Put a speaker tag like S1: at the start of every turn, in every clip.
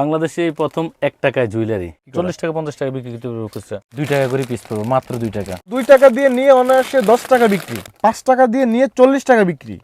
S1: বাংলাদেশে এই প্রথম এক টাকায় জুয়েলারি। চল্লিশ টাকা পঞ্চাশ টাকা বিক্রি করতে পারব খুচরা। দুই টাকা করে পিস পাবো মাত্র দুই টাকা।
S2: দুই টাকা দিয়ে নিয়ে অনায়াসে দশ টাকা বিক্রি। পাঁচ টাকা দিয়ে নিয়ে চল্লিশ টাকা বিক্রি।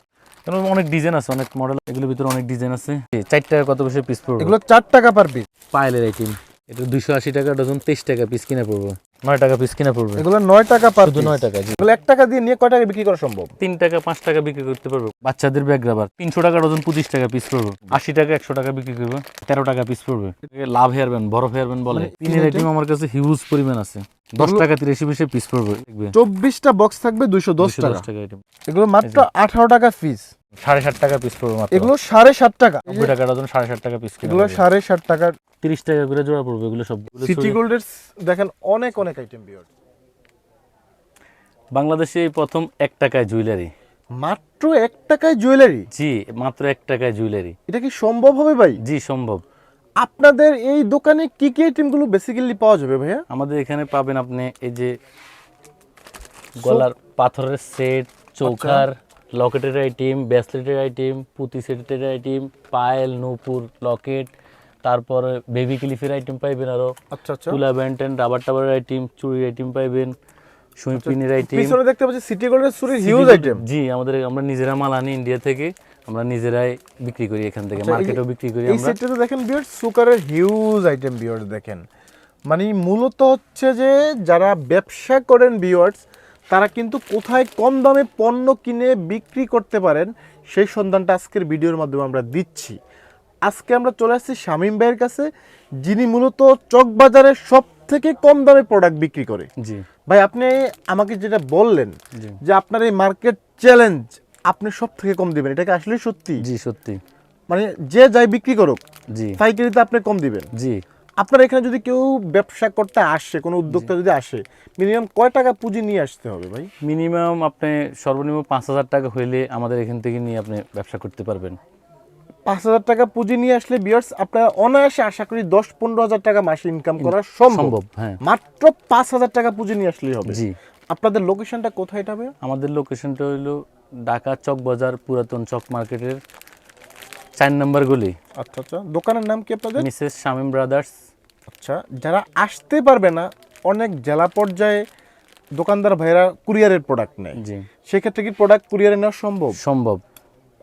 S1: কারণ অনেক ডিজাইন আছে অনেক মডেল এগুলোর ভিতরে অনেক ডিজাইন আছে। চার টাকা কত পয়সা পিস পড়ব?
S2: এগুলো চার টাকা পার পিস
S1: পায়েলের আইটেম এটা দুইশো আশি টাকা ডজন তেইশ টাকা পিস কিনে পড়ব। নয় টাকা পিস কিনে পড়বে।
S2: এগুলো নয় টাকা পার
S1: শুধু নয় টাকা জি।
S2: এগুলো এক টাকা দিয়ে নিয়ে কয় টাকা বিক্রি করা সম্ভব?
S1: তিন টাকা পাঁচ টাকা বিক্রি করতে পারব। বাচ্চাদের ব্যাগ রাবার তিনশো টাকা ডজন পঁচিশ টাকা পিস পড়ব। আশি টাকা একশো টাকা বিক্রি করব তেরো টাকা পিস পড়বে। লাভ হেয়ার ব্যান্ড বরফ হেয়ার ব্যান্ড বলে।
S2: মানে
S1: পিনের আইটেম আমার কাছে হিউজ পরিমাণ আছে। দশ টাকা তিরাশি পয়সা পিস পড়বে দেখবে
S2: চব্বিশটা বক্স থাকবে দুইশো দশ
S1: 210
S2: টাকা। এগুলো মাত্র আঠারো টাকা পিস
S1: সাড়ে ষাট টাকা পিস পড়বে মাত্র।
S2: এগুলো সাড়ে সাত টাকা।
S1: নব্বই টাকা ডজন সাড়ে ষাট টাকা পিস
S2: এগুলো সাড়ে ষাট
S1: তিরিশ টাকা করে জোড়া পড়বে এগুলো সব।
S2: সিটি গোল্ডের দেখেন অনেক অনেক আইটেম বিয়ার
S1: বাংলাদেশে এই প্রথম এক টাকায় জুয়েলারি
S2: মাত্র এক টাকায় জুয়েলারি
S1: জি মাত্র এক টাকায় জুয়েলারি
S2: এটা কি সম্ভব হবে ভাই?
S1: জি সম্ভব।
S2: আপনাদের এই দোকানে কি কি আইটেমগুলো বেসিক্যালি পাওয়া যাবে ভাইয়া?
S1: আমাদের এখানে পাবেন আপনি এই যে গলার পাথরের সেট চৌকার লকেটের আইটেম ব্রেসলেটের আইটেম পুঁতি সেটের আইটেম পায়েল নূপুর লকেট তারপরে বেবি ক্লিফের আইটেম পাইবেন আরও।
S2: আচ্ছা আচ্ছা।
S1: তুলা ব্যান্টেন রাবার টাবারের আইটেম চুড়ির আইটেম পাইবেন সুই পিনের আইটেম
S2: পিছনে দেখতে পাচ্ছি সিটি গোল্ডের সুরির হিউজ আইটেম
S1: জি আমাদের আমরা নিজেরা মাল আনি ইন্ডিয়া থেকে আমরা নিজেরাই বিক্রি করি এখান থেকে
S2: আচ্ছা,
S1: মার্কেটেও বিক্রি করি আমরা
S2: এই
S1: আমরা।
S2: সেটটাতে দেখেন বিয়ার সুকারের হিউজ আইটেম বিয়ার দেখেন। মানে মূলত হচ্ছে যে যারা ব্যবসা করেন বিয়ার্স তারা কিন্তু কোথায় কম দামে পণ্য কিনে বিক্রি করতে পারেন সেই সন্ধানটা আজকের ভিডিওর মাধ্যমে আমরা দিচ্ছি। আজকে আমরা চলে আসছি শামীম ভাইয়ের কাছে যিনি মূলত চকবাজারে সব থেকে কম দামে প্রোডাক্ট বিক্রি করে।
S1: জি।
S2: ভাই আপনি আমাকে যেটা বললেন যে আপনার এই মার্কেট চ্যালেঞ্জ আপনি সব থেকে কম দিবেন এটা কি আসলে সত্যি?
S1: জি সত্যি।
S2: মানে যে যাই বিক্রি করুক
S1: জি।
S2: পাইকারিতে আপনি কম দিবেন?
S1: জি।
S2: আপনার এখানে যদি কেউ ব্যবসা করতে আসে কোনো উদ্যোক্তা যদি আসে মিনিমাম কয় টাকা পুঁজি নিয়ে আসতে হবে ভাই?
S1: মিনিমাম আপনি সর্বনিম্ন পাঁচ হাজার টাকা হইলে আমাদের এখান থেকে নিয়ে আপনি ব্যবসা করতে পারবেন।
S2: পাঁচ হাজার টাকা পুঁজি নিয়ে আসলে বিয়ার্স আপনারা অনায়াসে আশা করি দশ পনেরো হাজার টাকা মাসে ইনকাম করা সম্ভব।
S1: হ্যাঁ।
S2: মাত্র পাঁচ হাজার টাকা পুঁজি নিয়ে আসলেই হবে।
S1: জি।
S2: আপনাদের লোকেশনটা কোথায় এটা ভাইয়া?
S1: আমাদের লোকেশনটা হলো ঢাকা চক বাজার পুরাতন চক মার্কেটের চার নম্বর গলি।
S2: আচ্ছা আচ্ছা। দোকানের নাম কি আপনাদের?
S1: Mrs Shamim brothers.
S2: আচ্ছা যারা আসতে পারবে না অনেক জেলা পর্যায়ে দোকানদার ভাইরা কুরিয়ারের প্রোডাক্ট নেয়।
S1: জি।
S2: সেক্ষেত্রে কি প্রোডাক্ট কুরিয়ারে নেওয়া সম্ভব?
S1: সম্ভব।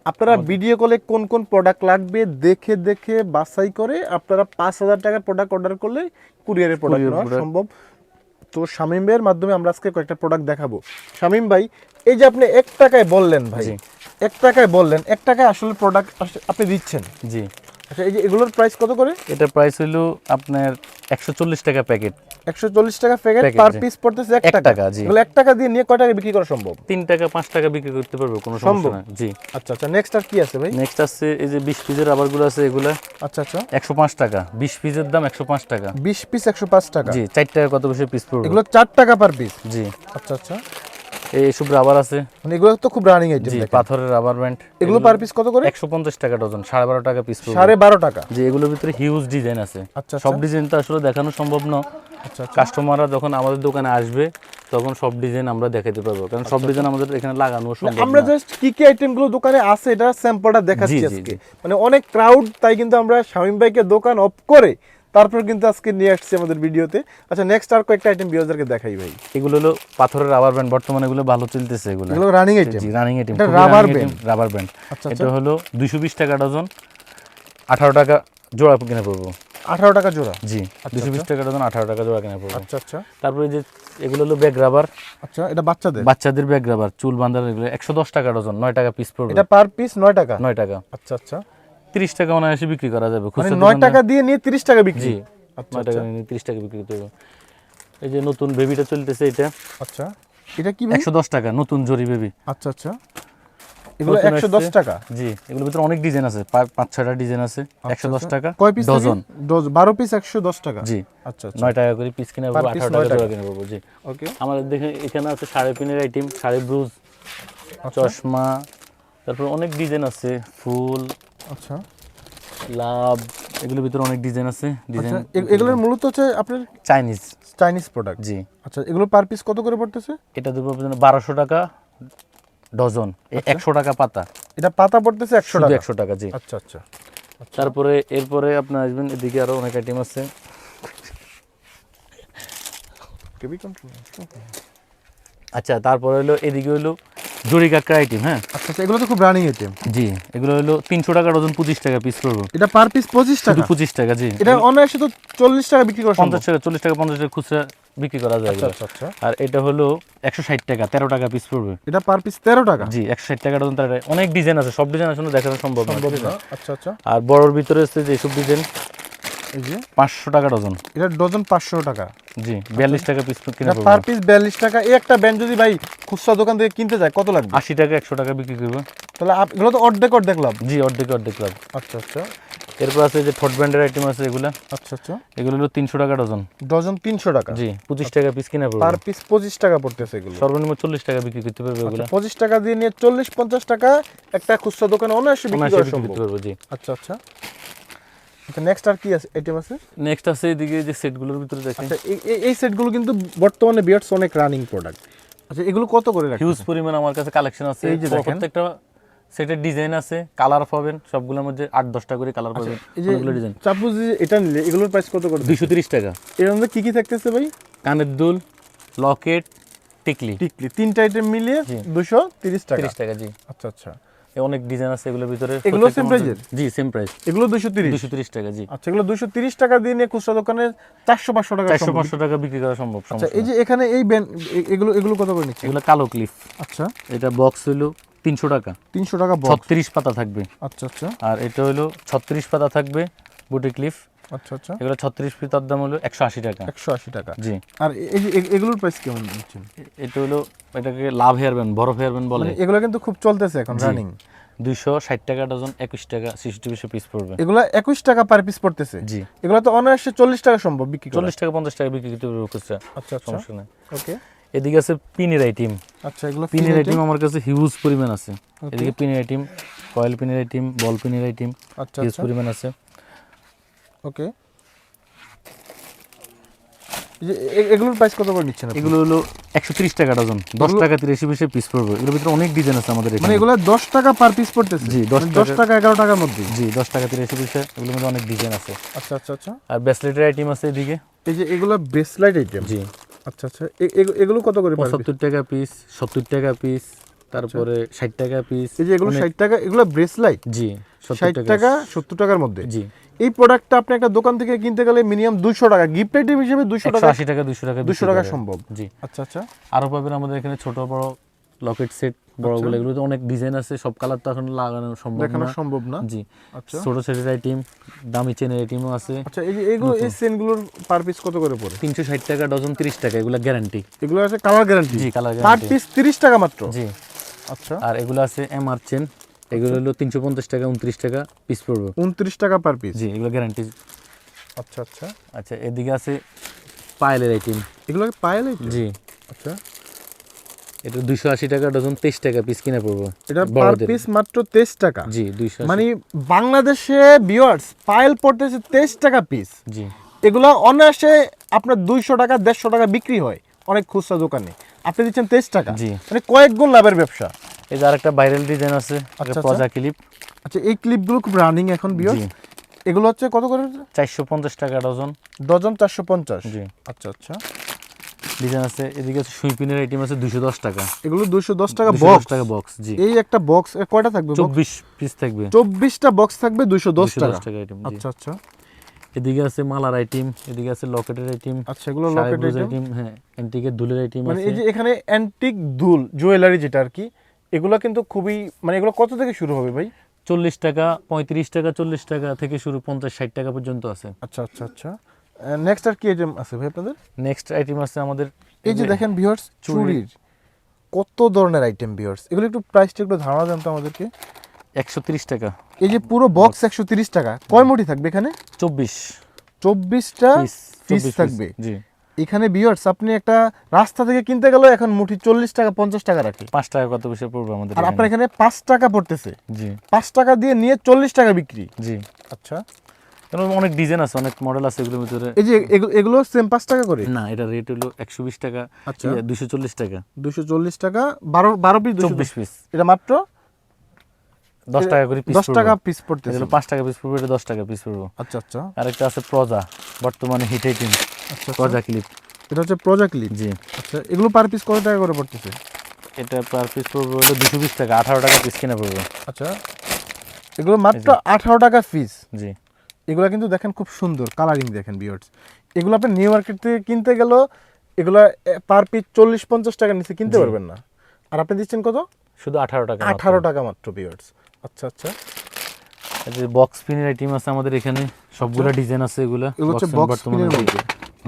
S2: আপনারা ভিডিও কলে কোন কোন প্রোডাক্ট লাগবে দেখে দেখে বাছাই করে আপনারা পাঁচ হাজার টাকার প্রোডাক্ট অর্ডার করলে কুরিয়ারের প্রোডাক্ট নেওয়া সম্ভব। তো শামীম ভাইয়ের মাধ্যমে আমরা আজকে কয়েকটা প্রোডাক্ট দেখাবো। শামীম ভাই এই যে আপনি এক টাকায় বললেন ভাই এক টাকায় বললেন এক টাকায় আসলে প্রোডাক্ট আপনি দিচ্ছেন।
S1: জি।
S2: আচ্ছা এই যে এগুলোর প্রাইস কত করে?
S1: এটা প্রাইস হলো আপনার একশো চল্লিশ টাকা প্যাকেট
S2: একশো চল্লিশ টাকা প্যাকেট পার পিস পড়তেছে এক
S1: এক
S2: টাকা।
S1: টাকা, জি।
S2: এগুলো এক টাকা দিয়ে নিয়ে কয় টাকা বিক্রি করা সম্ভব?
S1: তিন টাকা পাঁচ টাকা বিক্রি করতে পারব কোনো সমস্যা না জি।
S2: আচ্ছা আচ্ছা নেক্সট আর কি আছে ভাই?
S1: নেক্সট আসছে এই যে বিশ পিসের রাবারগুলো আছে এগুলা
S2: আচ্ছা আচ্ছা।
S1: একশো পাঁচ টাকা। বিশ পিসের দাম একশো পাঁচ টাকা।
S2: বিশ পিস একশো পাঁচ টাকা।
S1: জি চার টাকা কত পয়সা পিস পড়বে?
S2: এগুলো চার টাকা পার পিস
S1: জি।
S2: আচ্ছা আচ্ছা।
S1: এইসব রাবার আছে।
S2: মানে এগুলো তো খুব রানিং আইটেম
S1: জি পাথরের রাবার ব্যান্ড
S2: এগুলো পার পিস কত করে?
S1: একশো পঞ্চাশ টাকা ডজন সাড়ে বারো টাকা পিস পড়বে
S2: সাড়ে বারো টাকা?
S1: যে এগুলোর ভিতরে হিউজ ডিজাইন আছে।
S2: আচ্ছা
S1: সব ডিজাইন তো আসলে দেখানো সম্ভব না
S2: আচ্ছা আচ্ছা।
S1: কাস্টমাররা যখন আমাদের দোকানে আসবে তখন সব ডিজাইন আমরা দেখাতে পারব। কারণ সব ডিজাইন আমাদের এখানে লাগানো সম্ভব
S2: আচ্ছা, আমরা জাস্ট কি কি আইটেমগুলো দোকানে আছে এটা স্যাম্পলটা দেখাচ্ছি
S1: জি, জি,
S2: আজকে। মানে অনেক ক্রাউড তাই কিন্তু আমরা শামীম ভাইকে দোকান অফ করে তারপর কিন্তু আজকে নিয়ে আসছি আমাদের ভিডিওতে। আচ্ছা নেক্সট আর কয়েকটা আইটেম বিয়ারদেরকে দেখাই ভাই।
S1: এগুলো হলো পাথরের রাবার ব্যান্ড বর্তমানে এগুলো ভালো চলতেছে এগুলো।
S2: এগুলো রানিং আইটেম
S1: জি রানিং আইটেম
S2: এটা rubber band?
S1: রাবার ব্যান্ড
S2: আচ্ছা
S1: এটা হলো দুইশো বিশ টাকা ডজন আঠারো টাকা জোড়া কিনে পড়ব।
S2: আঠারো টাকা জোড়া?
S1: জি দুশো বিশ টাকা ডজন আঠারো টাকা জোড়া কিনে পড়ব।
S2: আচ্ছা আচ্ছা।
S1: তারপরে যে এগুলো হলো ব্যাগ রাবার
S2: আচ্ছা এটা বাচ্চাদের?
S1: বাচ্চাদের ব্যাগ রাবার চুল বাঁধার এগুলো একশো দশ টাকা ডজন নয় টাকা পিস পড়বে।
S2: এটা পার পিস নয় টাকা?
S1: নয় টাকা।
S2: আচ্ছা আচ্ছা।
S1: তিরিশ টাকা অনায়াসে বিক্রি করা যাবে
S2: মানে নয় টাকা দিয়ে নিয়ে তিরিশ টাকা বিক্রি? আচ্ছা
S1: নয় টাকা নিয়ে তিরিশ টাকা বিক্রি করতে হবে। এই যে নতুন বেবিটা চলতেছে এটা
S2: আচ্ছা এটা কি?
S1: একশো দশ টাকা নতুন জরি বেবি।
S2: আচ্ছা আচ্ছা। এগুলো একশো দশ। টাকা?
S1: জি এগুলোর ভিতরে অনেক ডিজাইন আছে পাঁচ ছয়টা ডিজাইন আছে একশো দশ টাকা
S2: কয় পিস
S1: ডজন।
S2: ডজ বারো পিস একশো দশ টাকা?
S1: জি
S2: আচ্ছা আচ্ছা।
S1: নয় টাকা করে পিস কিনে পাবো আঠারো টাকা। জোড়া কিনে পাবো জি।
S2: ওকে
S1: আমাদের দেখে এখানে আছে সাড়ে পিনের আইটেম সাড়ে ব্রুজ
S2: আচ্ছা।
S1: চশমা তারপর অনেক ডিজাইন আছে ফুল
S2: আচ্ছা।
S1: লাভ এগুলোর ভিতরে অনেক ডিজাইন আছে। ডিজাইন
S2: আচ্ছা এগুলোর মূলত হচ্ছে আপনার
S1: চাইনিজ
S2: চাইনিজ প্রোডাক্ট
S1: জি।
S2: আচ্ছা এগুলো পার পিস কত করে পড়তেছে?
S1: এটা দেবো বারোশো টাকা ডজন। একশো টাকা পাতা।
S2: এটা পাতা পড়তেছে একশো টাকা?
S1: একশো টাকা জি।
S2: আচ্ছা আচ্ছা।
S1: তারপরে এরপরে আপনি আসবেন এদিকে আরও অনেক আইটেম আছে। আচ্ছা তারপরে হলো এদিকে হলো জরি কাঁকড়া আইটেম হ্যাঁ?
S2: আচ্ছা আচ্ছা এগুলো তো খুব রানিং আইটেম
S1: জি এগুলো হলো তিনশো টাকা ডজন পঁচিশ টাকা পিস করব।
S2: এটা পার পিস পঁচিশ টাকা?
S1: পঁচিশ টাকা জি।
S2: এটা অনায়াসে তো চল্লিশ টাকা বিক্রি করা সম্ভব।
S1: পঞ্চাশ টাকা চল্লিশ টাকা পঞ্চাশ টাকা খুচরা বিক্রি করা যায়
S2: আচ্ছা আচ্ছা
S1: আর এটা হলো একশো ষাট টাকা তেরো টাকা পিস পড়বে।
S2: এটা পার পিস তেরো টাকা?
S1: জি একশো ষাট টাকা ডজন তেরো। অনেক ডিজাইন আছে সব ডিজাইন আসলে দেখানো সম্ভব না?
S2: আচ্ছা আচ্ছা।
S1: আর বড়োর ভিতরে আছে যে সব ডিজাইন
S2: এই যে
S1: পাঁচশো টাকা ডজন।
S2: এটা ডজন পাঁচশো টাকা।
S1: জি বিয়াল্লিশ টাকা পিস কিনে
S2: পার পিস বিয়াল্লিশ টাকা। এই একটা ব্যান্ড যদি ভাই খুচরা দোকান থেকে কিনতে যায় কত লাগবে?
S1: আশি টাকা একশো টাকা বিক্রি করবে।
S2: তাহলে এগুলো তো অর্ধেক অর্ধেক লাভ।
S1: জি অর্ধেক অর্ধেক লাভ।
S2: আচ্ছা আচ্ছা।
S1: এরপর আছে যে থট ব্র্যান্ডের আইটেম আছে এগুলা।
S2: আচ্ছা আচ্ছা।
S1: এগুলো হলো তিনশো টাকা ডজন।
S2: ডজন তিনশো টাকা।
S1: জি পঁচিশ টাকা পিস কিনে
S2: পার পিস পঁচিশ টাকা পড়তেছে এগুলো।
S1: সর্বনিম্ন চল্লিশ টাকা বিক্রি করতে পারবে এগুলো।
S2: পঁচিশ টাকা দিয়ে নিয়ে চল্লিশ পঞ্চাশ টাকা একটা খুচরা দোকানে অনায়াসে বিক্রি করা সম্ভব।
S1: জি।
S2: আচ্ছা আচ্ছা। আচ্ছা নেক্সট আর কি আছে আইটেম আছে?
S1: নেক্সট আছে এদিকে যে সেটগুলোর ভিতরে দেখেন।
S2: আচ্ছা এই- সেটগুলো কিন্তু বর্তমানে বিয়ার্স অনেক রানিং প্রোডাক্ট আচ্ছা এগুলো কত করে রাখেন
S1: হিউজ পরিমাণ আমার কাছে কালেকশন আছে।
S2: এই যে দেখেন।
S1: প্রত্যেকটা সেটের ডিজাইন আছে কালার পাবেন সবগুলোর মধ্যে আট দশটা করে কালার পাবেন
S2: এই যে
S1: অনেকগুলো ডিজাইন
S2: চাপু এটা নিলে এগুলোর প্রাইস কত করে?
S1: দুইশো তিরিশ টাকা।
S2: এর মধ্যে কি কি থাকতেছে ভাই?
S1: কানের দুল লকেট টিকলি।
S2: টিকলি তিনটা আইটেম মিলিয়ে দুশো তিরিশ টাকা।
S1: তিরিশ টাকা জি।
S2: আচ্ছা আচ্ছা।
S1: অনেক ডিজাইন আছে এগুলোর ভিতরে।
S2: এগুলো
S1: সেম
S2: same
S1: জি সেম প্রাইস
S2: এগুলো দুশো তিরিশ?
S1: দুশো তিরিশ টাকা জি।
S2: আচ্ছা এগুলো দুশো তিরিশ টাকা দিয়ে নিয়ে খুচরা দোকানে চারশো পাঁচশো টাকা
S1: চারশো
S2: সম্ভব।
S1: পাঁচশো টাকা বিক্রি করা সম্ভব
S2: আচ্ছা এই যে এখানে এই এগুলো এগুলো কত করে নিচ্ছে?
S1: এগুলো কালো ক্লিফ
S2: আচ্ছা।
S1: এটা বক্স হলো তিনশো টাকা।
S2: তিনশো টাকা বক্স
S1: ছত্রিশ পাতা থাকবে।
S2: আচ্ছা আচ্ছা।
S1: আর এটা হলো ছত্রিশ পাতা থাকবে বুটি ক্লিফ
S2: আচ্ছা আচ্ছা।
S1: এগুলো ছত্রিশ পাতার দাম হলো একশো আশি টাকা।
S2: একশো আশি টাকা।
S1: জি।
S2: আর এই যে এ- এগুলোর প্রাইস কেমন দিচ্ছেন
S1: এটা হলো এটাকে লাভ হেয়ার ব্যান্ড বড় হেয়ার ব্যান্ড বলে।
S2: এগুলো কিন্তু খুব চলতেছে এখন রানিং
S1: দুইশো ষাট টাকা ডজন একুশ টাকা সিক্সটি পিসে পিস পড়বে।
S2: এগুলো একুশ টাকা পার পিস পড়তেছে?
S1: জি।
S2: এগুলো তো অনায়াসে চল্লিশ টাকা সম্ভব বিক্রি করা।
S1: চল্লিশ টাকা পঞ্চাশ টাকা বিক্রি করতে পারবে খুচরা
S2: আচ্ছা আচ্ছা।
S1: সমস্যা নেই।
S2: ওকে
S1: এদিকে আছে পিনের আইটেম
S2: আচ্ছা এগুলো
S1: পিনের আইটেম আমার কাছে হিউজ পরিমাণ আছে। এদিকে পিনের আইটেম কয়েল পিনের আইটেম বল পিনের আইটেম হিউজ পরিমাণ আছে।
S2: ওকে। এগুলোর প্রাইস কত করে নিচ্ছেন
S1: এগুলো হলো একশো তিরিশ টাকা ডজন। দশ টাকা তিরাশি পিসে পিস পড়বে। এগুলোর ভিতরে অনেক ডিজাইন আছে আমাদের
S2: মানে এগুলো দশ টাকা পার পিস পড়তেছে?
S1: জি, দশ
S2: মানে দশ
S1: টাকা-
S2: এগারো টাকার মধ্যে?
S1: জি দশ টাকা তিরাশি পিসে। এগুলোর মধ্যে অনেক ডিজাইন আছে।
S2: আচ্ছা আচ্ছা আচ্ছা।
S1: আর ব্যাসলেটের আইটেম আছে এদিকে।
S2: এই যে এগুলো বেসলাইট আইটেম
S1: জি।
S2: আচ্ছা আচ্ছা। এগুলো কত করে?
S1: পঁচাত্তর টাকা পিস সত্তর টাকা পিস তারপরে ষাট টাকা পিস
S2: এই যে এগুলো ষাট টাকা এগুলো ব্রেসলাইট
S1: জি
S2: ষাট
S1: টাকা
S2: সত্তর টাকার মধ্যে?
S1: জি।
S2: এই প্রোডাক্টটা আপনি একটা দোকান থেকে কিনতে গেলে মিনিমাম দুশো টাকা গিফট আইটেম হিসেবে দুশো টাকা
S1: আশি টাকা দুশো টাকা
S2: দুশো টাকা সম্ভব।
S1: জি।
S2: আচ্ছা আচ্ছা।
S1: আরও পাবেন আমাদের এখানে ছোট বড় লকেট সেট বড়গুলো এগুলোতে অনেক ডিজাইন আছে সব কালার তো এখন লাগানো সম্ভব
S2: দেখানো সম্ভব না।
S1: জি।
S2: আচ্ছা।
S1: ছোট সেটের আইটেম দামি চেনের আইটেমও আছে।
S2: আচ্ছা এই যে এগুলো এই সেনগুলোর পার পিস কত করে পড়ে?
S1: তিনশো ষাট টাকা ডজন তিরিশ টাকা এগুলো গ্যারান্টি
S2: এগুলো আছে কালার গ্যারান্টি
S1: জি কালার গ্যারান্টি পার
S2: পিস তিরিশ টাকা মাত্র।
S1: জি।
S2: আচ্ছা।
S1: আর এগুলো আছে এমআর চেন এগুলো হলো তিনশো পঞ্চাশ টাকা উনত্রিশ টাকা পিস পড়বে।
S2: উনত্রিশ টাকা পার পিস
S1: জি এগুলো গ্যারান্টি
S2: আচ্ছা আচ্ছা।
S1: আচ্ছা এদিকে আছে পায়েলের আইটেম
S2: এগুলো পায়েল
S1: জি।
S2: আচ্ছা।
S1: এটা দুইশো আশি টাকা ডজন তেইশ টাকা পিস কিনে পড়ব।
S2: এটা পার পিস মাত্র তেইশ টাকা?
S1: জি দুইশো
S2: মানে বাংলাদেশে বিয়ার্স পায়েল পড়তেছে তেইশ টাকা পিস
S1: জি।
S2: এগুলো অনায়াসে আপনার দুইশো টাকা দেড়শো টাকা বিক্রি হয় অনেক খুচরা দোকানে। আপনি দিচ্ছেন তেইশ টাকা।
S1: জি।
S2: মানে কয়েক গুণ লাভের ব্যবসা।
S1: এই যে আরেকটা ভাইরাল ডিজাইন আছে
S2: আচ্ছা,
S1: প্রজা ক্লিপ
S2: আচ্ছা এই ক্লিপগুলো খুব রানিং এখন বিয়ার্স এগুলো হচ্ছে কত করে
S1: চারশো পঞ্চাশ টাকা ডজন
S2: ডজন চারশো পঞ্চাশ?
S1: জি।
S2: আচ্ছা আচ্ছা।
S1: ডিজাইন আছে এদিকে আছে সুইপিনের আইটেম আছে দুশো দশ টাকা।
S2: এগুলো দুশো দশ টাকা
S1: 210
S2: বক্স
S1: টাকা বক্স জি।
S2: এই একটা বক্স কয়টা থাকবে
S1: চব্বিশ পিস থাকবে।
S2: চব্বিশটা বক্স থাকবে দুশো দশ
S1: 210
S2: টাকা
S1: আইটেম
S2: আচ্ছা আচ্ছা।
S1: এদিকে আছে মালার আইটেম এদিকে আছে লকেটের আইটেম
S2: আচ্ছা এগুলো লকেট
S1: আইটেম হ্যাঁ অ্যান্টিকের দুলের আইটেম
S2: মানে এই যে এখানে অ্যান্টিক দুল জুয়েলারি যেটা আর কি এগুলো কিন্তু খুবই মানে এগুলো কত থেকে শুরু হবে ভাই?
S1: চল্লিশ টাকা পঁয়ত্রিশ টাকা চল্লিশ টাকা থেকে শুরু পঞ্চাশ ষাট টাকা পর্যন্ত আছে।
S2: আচ্ছা আচ্ছা আচ্ছা। নেক্সট আর কি আইটেম আছে ভাই আপনাদের?
S1: নেক্সট আইটেম আছে আমাদের
S2: এই যে দেখেন ভিউয়ার্স চুরির কত ধরনের আইটেম ভিউয়ার্স এগুলো একটু প্রাইসটা একটু ধারণা দেন তো আমাদেরকে।
S1: একশো তিরিশ টাকা।
S2: এই যে পুরো বক্স একশো তিরিশ টাকা। কয় মুঠি থাকবে এখানে?
S1: চব্বিশ।
S2: চব্বিশটা
S1: পিস
S2: থাকবে।
S1: জি।
S2: এখানে ভিউয়ার্স আপনি একটা রাস্তা থেকে কিনতে গেলেও এখন মুঠি চল্লিশ টাকা পঞ্চাশ টাকা রাখে।
S1: পাঁচ টাকা কত পয়সা পড়বে আমাদের
S2: আর আপনার
S1: এখানে?
S2: পাঁচ টাকা পড়তেছে।
S1: জি।
S2: পাঁচ টাকা দিয়ে নিয়ে চল্লিশ টাকা বিক্রি।
S1: জি।
S2: আচ্ছা।
S1: অনেক ডিজাইন আছে অনেক মডেল আছে এগুলোর ভিতরে।
S2: এই যে এগুলো- এগুলো সেম পাঁচ টাকা করে?
S1: না এটা রেট হলো একশো বিশ টাকা
S2: আচ্ছা।
S1: দুশো চল্লিশ টাকা।
S2: দুশো চল্লিশ টাকা বারো বারো পিস
S1: চব্বিশ পিস
S2: এটা মাত্র
S1: দশ টাকা করে পিস
S2: দশ টাকা পিস
S1: এগুলো পাঁচ টাকা পিস পড়বে এটা দশ টাকা পিস পড়ব।
S2: আচ্ছা আচ্ছা।
S1: আরেকটা আছে প্রজা বর্তমানে হিট আইটেম প্রজা ক্লিপ
S2: এটা হচ্ছে প্রজেক্ট লিড
S1: জি।
S2: আচ্ছা এগুলো পার পিস কত টাকা করে পড়তেছে?
S1: এটা পার পিস পড়বে হলো দুশো বিশ টাকা আঠারো টাকা পিস কিনা পড়বে।
S2: আচ্ছা এগুলো মাত্র আঠারো টাকা পিস
S1: জি।
S2: এগুলো কিন্তু দেখেন খুব সুন্দর কালারিং দেখেন বিয়ার্স এগুলো আপনি নিউ মার্কেট থেকে কিনতে গেলেও এগুলো পার পিস চল্লিশ পঞ্চাশ টাকার নিচে কিনতে পারবেন না। আর আপনি দিচ্ছেন কত?
S1: শুধু আঠারো টাকা
S2: আঠারো টাকা মাত্র বিয়ার্স আচ্ছা আচ্ছা।
S1: এই যে বক্স পিনের আইটেম আছে আমাদের এখানে সবগুলা ডিজাইন আছে এগুলা।
S2: এগুলো হচ্ছে বক্স পিনের মধ্যে।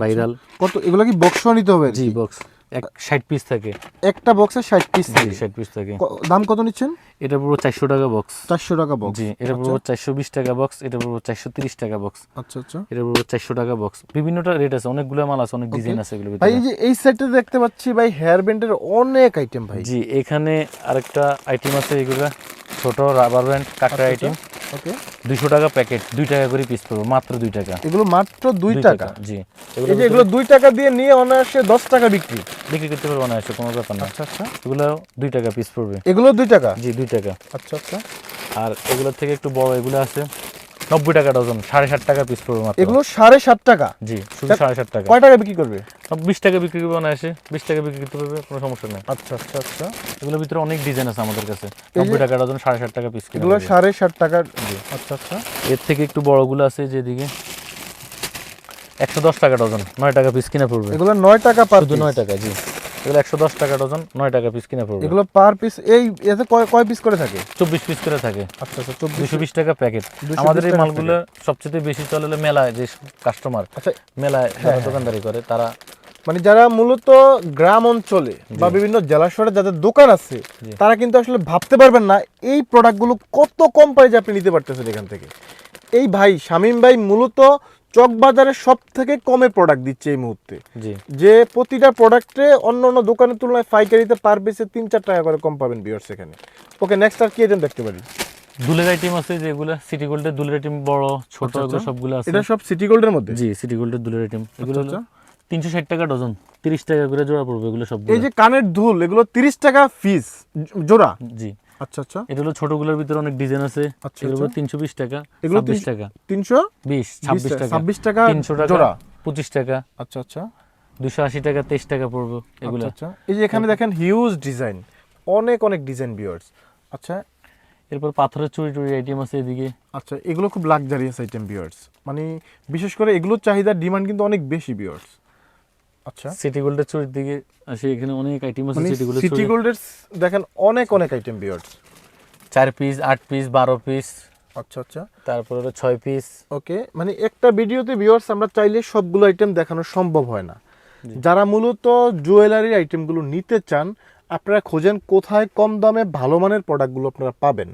S1: ভাইরাল
S2: কত? এগুলো কি বক্স নিতে হবে
S1: জি বক্স এক ষাট পিস থাকে।
S2: একটা বক্সে ষাট পিস থাকে।
S1: ষাট পিস থাকে।
S2: দাম কত নিচ্ছেন?
S1: এটা পুরো চারশো টাকা বক্স
S2: চারশো টাকা বক্স
S1: জি এটা পুরো চারশো বিশ টাকা বক্স এটা পুরো চারশো তিরিশ টাকা বক্স
S2: আচ্ছা আচ্ছা।
S1: এটা পুরো চারশো টাকা বক্স বিভিন্নটা রেট আছে অনেকগুলো মাল আছে অনেক ডিজাইন আছে এগুলো
S2: ভাই এই যে এই সেটে দেখতে পাচ্ছি ভাই হেয়ার ব্যান্ডের অনেক আইটেম ভাই।
S1: জি এখানে আরেকটা আইটেম আছে এগুলো। ছোট rubber band cutter item
S2: okay
S1: দুইশো টাকা প্যাকেট দুই টাকা করে পিস পড়বে মাত্র দুই টাকা।
S2: এগুলো মাত্র দুই টাকা?
S1: জি।
S2: এই যে এগুলো দুই টাকা দিয়ে নিয়ে অনায়াসে দশ টাকা বিক্রি?
S1: বিক্রি করতে পারব অনায়াসে কোনো ব্যাপার না।
S2: আচ্ছা আচ্ছা।
S1: এগুলো দুই টাকা পিস পড়বে।
S2: এগুলো দুই টাকা?
S1: জি দুই টাকা।
S2: আচ্ছা আচ্ছা।
S1: আর এগুলোর থেকে একটু বড় এগুলো আছে। নব্বই টাকা ডজন সাড়ে ষাট টাকা পিস পড়বে মাত্র।
S2: এগুলো সাড়ে সাত টাকা?
S1: জি শুধু সাড়ে ষাট টাকা।
S2: কয় টাকা বিক্রি করবে?
S1: বিশ টাকা বিক্রি করবে না এসে বিশ টাকা বিক্রি করতে পারবে কোনো সমস্যা নেই।
S2: আচ্ছা আচ্ছা আচ্ছা।
S1: এগুলোর ভিতরে অনেক ডিজাইন আছে আমাদের কাছে। নব্বই টাকা ডজন সাড়ে ষাট টাকা পিস
S2: এগুলো সাড়ে সাত টাকার আচ্ছা আচ্ছা।
S1: এর থেকে একটু বড়গুলো আছে যেদিকে একশো দশ টাকা ডজন নয় টাকা পিস কিনা পড়বে।
S2: এগুলো নয় টাকা পার
S1: নয় টাকা জি। এগুলো একশো দশ টাকা ডজন নয় টাকা পিস কিনা পড়বে।
S2: এগুলো পার পিস এই এতে কয় কয় পিস করে থাকে?
S1: চব্বিশ পিস করে থাকে।
S2: আচ্ছা আচ্ছা
S1: দুশো বিশ টাকা প্যাকেট আমাদের এই মালগুলো সবচেয়ে বেশি চলে মেলায় যে কাস্টমার
S2: আচ্ছা
S1: মেলায় যারা দোকানদারি করে তারা
S2: মানে যারা মূলত গ্রাম অঞ্চলে বা বিভিন্ন জেলা শহরে যাদের দোকান আছে তারা কিন্তু আসলে ভাবতে পারবেন না এই প্রোডাক্টগুলো কত কম প্রাইজে আপনি নিতে পারতেছেন এখান থেকে। এই ভাই শামীম ভাই মূলত চকবাজারে সব থেকে কমে প্রোডাক্ট দিচ্ছে এই মুহূর্তে। যে প্রতিটা প্রোডাক্টে অন্য অন্য দোকানের তুলনায় পাইকারিতে পার পিসে তিন চার টাকা করে কম পাবেন বিয়ার্স সেখানে ওকে নেক্সট আর কি আইটেম দেখতে পারি?
S1: দুলের আইটেম আছে যেগুলো সিটি গোল্ডের দুলের আইটেম বড় ছোট
S2: আচ্ছা,
S1: এগুলো
S2: আচ্ছা।
S1: সবগুলো আছে।
S2: এটা সব সিটি গোল্ডের মধ্যে?
S1: জি সিটি গোল্ডের দুলের আইটেম এগুলো
S2: আচ্ছা।
S1: তিনশো ষাট টাকা ডজন তিরিশ টাকা করে জোড়া পড়বে এগুলো সব
S2: এই যে কানের দুল এগুলো তিরিশ টাকা ফিস জোড়া?
S1: জি।
S2: আচ্ছা আচ্ছা।
S1: এটা হলো ছোটগুলোর ভিতরে অনেক ডিজাইন আছে।
S2: আচ্ছা,
S1: এগুলো
S2: আচ্ছা।
S1: তিনশো বিশ টাকা
S2: এগুলো
S1: ছাব্বিশ
S2: তিন-
S1: টাকা।
S2: তিনশো?
S1: বিশ ছাব্বিশ
S2: টাকা,
S1: টাকা
S2: 26 টাকা
S1: তিনশো টাকা
S2: জোড়া।
S1: পঁচিশ টাকা।
S2: আচ্ছা আচ্ছা।
S1: দুশো আশি টাকা তেইশ টাকা পড়বে এগুলো।
S2: আচ্ছা আচ্ছা। এই যে এখানে দেখেন হিউজ ডিজাইন অনেক অনেক ডিজাইন বিয়ার্স আচ্ছা।
S1: এরপর পাথরের চুরি টুরি আইটেম আছে এদিকে।
S2: আচ্ছা এগুলো খুব লাক্সারিয়াস আইটেম বিয়ার্স মানে বিশেষ করে এগুলোর চাহিদা ডিমান্ড কিন্তু অনেক বেশি বিয়ার্স আচ্ছা।
S1: সিটি গোল্ডের চুরির দিকে আসে এখানে অনেক আইটেম আছে সিটি গোল্ডের
S2: সিটি গোল্ডের দেখেন অনেক অনেক আইটেম বিয়ার্স
S1: চার পিস আট পিস বারো পিস
S2: আচ্ছা আচ্ছা।
S1: তারপর হলো ছয় পিস
S2: ওকে মানে একটা ভিডিওতে ভিউয়ার্স আমরা চাইলে সবগুলো আইটেম দেখানো সম্ভব হয় না। যারা মূলত জুয়েলারি আইটেমগুলো নিতে চান আপনারা খোঁজেন কোথায় কম দামে ভালো মানের প্রোডাক্টগুলো আপনারা পাবেন।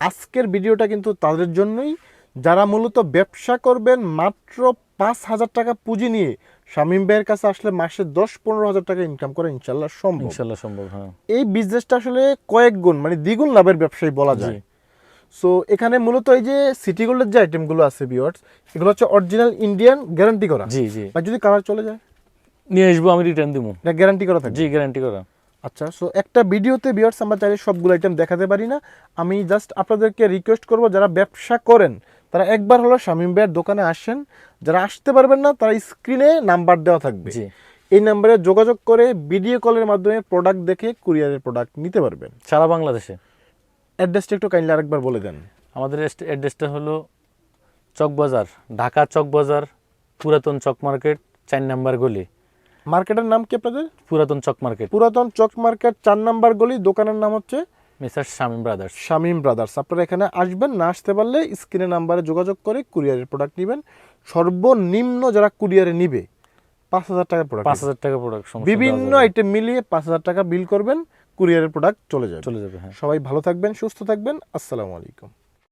S2: আজকের ভিডিওটা কিন্তু তাদের জন্যই। যারা মূলত ব্যবসা করবেন মাত্র পাঁচ হাজার টাকা পুঁজি নিয়ে শামীম ভাইয়ের কাছে আসলে মাসে দশ পনেরো হাজার টাকা ইনকাম করা ইনশাল্লাহ সম্ভব।
S1: ইনশাল্লাহ সম্ভব হ্যাঁ।
S2: এই বিজনেসটা আসলে কয়েক গুণ মানে দ্বিগুণ লাভের ব্যবসায়ী বলা যায়। সো এখানে মূলত এই যে সিটি গোল্ডের যে আইটেমগুলো আছে বিয়ার্স এগুলো হচ্ছে অরিজিনাল ইন্ডিয়ান গ্যারান্টি করা।
S1: জি জি।
S2: বা যদি কালার চলে যায়?
S1: নিয়ে আসব আমি রিটার্ন দিব
S2: এটা গ্যারান্টি করা থাকে
S1: জি গ্যারান্টি করা।
S2: আচ্ছা সো একটা ভিডিওতে বিয়ার্স আমরা চাইলে সবগুলো আইটেম দেখাতে পারি না। আমি জাস্ট আপনাদেরকে রিকোয়েস্ট করব যারা ব্যবসা করেন তারা একবার হলো শামীম ভাইয়ের দোকানে আসেন। যারা আসতে পারবেন না তারা স্ক্রিনে নাম্বার দেওয়া থাকবে। এই নাম্বারে যোগাযোগ করে ভিডিও কলের মাধ্যমে প্রোডাক্ট দেখে কুরিয়ারের প্রোডাক্ট নিতে পারবেন।
S1: সারা বাংলাদেশে।
S2: অ্যাড্রেসটা একটু কাইন্ডলি আরেকবার বলে দেন।
S1: আমাদের অ্যাড্রেসটা হলো চকবাজার ঢাকা চকবাজার পুরাতন চক মার্কেট চার নাম্বার গলি।
S2: মার্কেটের নাম কি আপনাদের?
S1: পুরাতন চক মার্কেট।
S2: পুরাতন চক মার্কেট চার নাম্বার গলি দোকানের নাম হচ্ছে
S1: mister Shamim brothers.
S2: Shamim brothers আপনারা এখানে আসবেন না আসতে পারলে স্ক্রিনে নাম্বারে যোগাযোগ করে কুরিয়ারের প্রোডাক্ট নেবেন। সর্বনিম্ন যারা কুরিয়ারে নিবে পাঁচ হাজার টাকার
S1: পাঁচ হাজার টাকা প্রোডাক্ট
S2: বিভিন্ন আইটেম মিলিয়ে পাঁচ হাজার টাকা বিল করবেন কুরিয়ারের প্রোডাক্ট চলে যাবে।
S1: চলে যাবে হ্যাঁ।
S2: সবাই ভালো থাকবেন সুস্থ থাকবেন আসসালামু আলাইকুম।